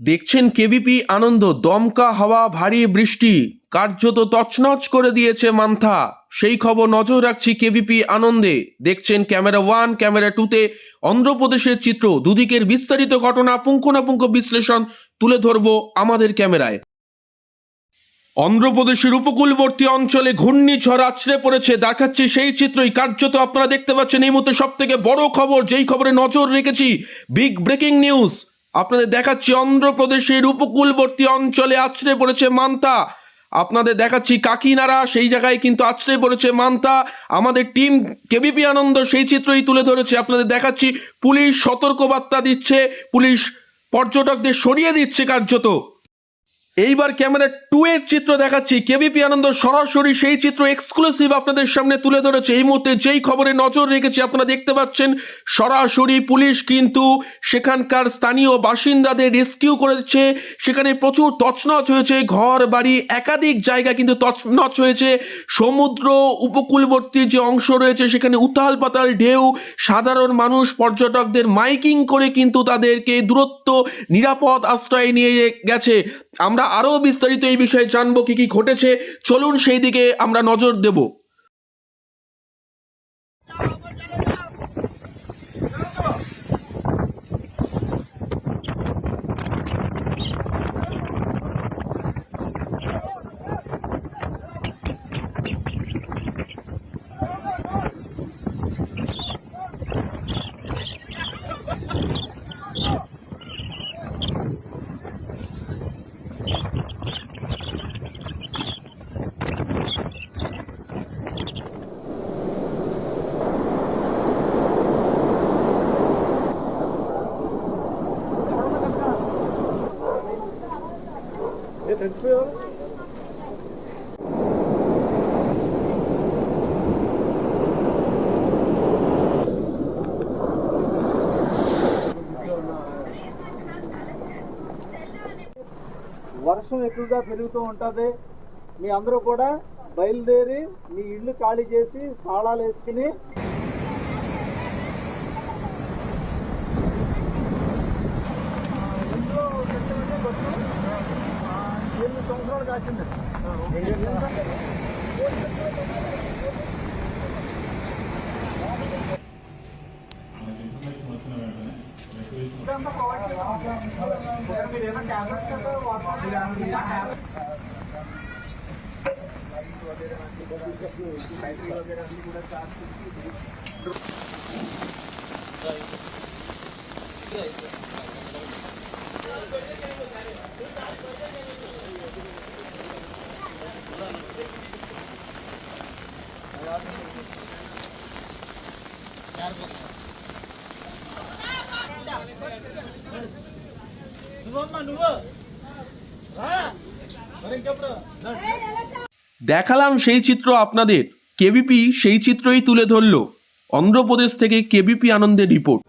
দেখছেন কেবিপি আনন্দ, দমকা হাওয়া, ভারী বৃষ্টি। কার্যত তছনছ করে দিয়েছে মান্থা। সেই খবর নজর রাখছি কেবিপি আনন্দে। দেখছেন ক্যামেরা ওয়ান, ক্যামেরা টুতে অন্ধ্রপ্রদেশের চিত্র। দুদিকের বিস্তারিত ঘটনা পুঙ্খানুপুঙ্খ বিশ্লেষণ তুলে ধরবো আমাদের ক্যামেরায়। অন্ধ্রপ্রদেশের উপকূলবর্তী অঞ্চলে ঘূর্ণিঝড় আছড়ে পড়েছে, দেখাচ্ছি সেই চিত্রই। কার্যত আপনারা দেখতে পাচ্ছেন এই মুহূর্তে সব থেকে বড় খবর, যেই খবরে নজর রেখেছি বিগ ব্রেকিং নিউজ আপনাদের দেখাচ্ছি অন্ধ্রপ্রদেশের উপকূলবর্তী অঞ্চলে আছড়ে পড়েছে মান্তা। আপনাদের দেখাচ্ছি কাকিনারা সেই জায়গায় কিন্তু আছড়ে পড়েছে মান্তা। আমাদের টিম কেবিপি আনন্দ সেই চিত্রই তুলে ধরেছে। আপনাদের দেখাচ্ছি, পুলিশ সতর্কবার্তা দিচ্ছে, পুলিশ পর্যটকদের সরিয়ে দিচ্ছে কার্যত। এইবার ক্যামেরা টু এর চিত্র দেখাচ্ছি। কেবিপি আনন্দ সরাসরি সেই চিত্র এক্সক্লুসিভ আপনাদের সামনে তুলে ধরেছে। এই মুহূর্তে যেই খবরে নজর রেখেছি, আপনারা দেখতে পাচ্ছেন, সরাসরি পুলিশ কিন্তু সেখানকার স্থানীয় বাসিন্দাদের রেস্কিউ করেছে। সেখানে প্রচুর তছনছ হয়েছে। ঘর, বাড়ি, একাধিক জায়গা কিন্তু তছনছ হয়েছে। সমুদ্র উপকূলবর্তী যে অংশ রয়েছে, সেখানে উতাল পাতাল ঢেউ, সাধারণ মানুষ, পর্যটকদের মাইকিং করে কিন্তু তাদেরকে দূরত্ব, নিরাপদ আশ্রয় নিয়ে গেছে। আমরা আরও বিস্তারিত এই বিষয়ে জানব কি কি ঘটেছে। চলুন সেই দিকে আমরা নজর দেব। వర్షం ఎక్కువగా పెరుగుతూ ఉంటుంది. మీ అందరూ కూడా బయలుదేరి మీ ఇల్లు ఖాళీ చేసి తాళాలు వేసుకుని సంవత్సరాలు కాసింది మీరు ఏమైనా দেখালাম সেই চিত্র আপনাদের। কেবিপি সেই চিত্রই তুলে ধরল। অন্ধ্রপ্রদেশ থেকে কেবিপি আনন্দের রিপোর্ট।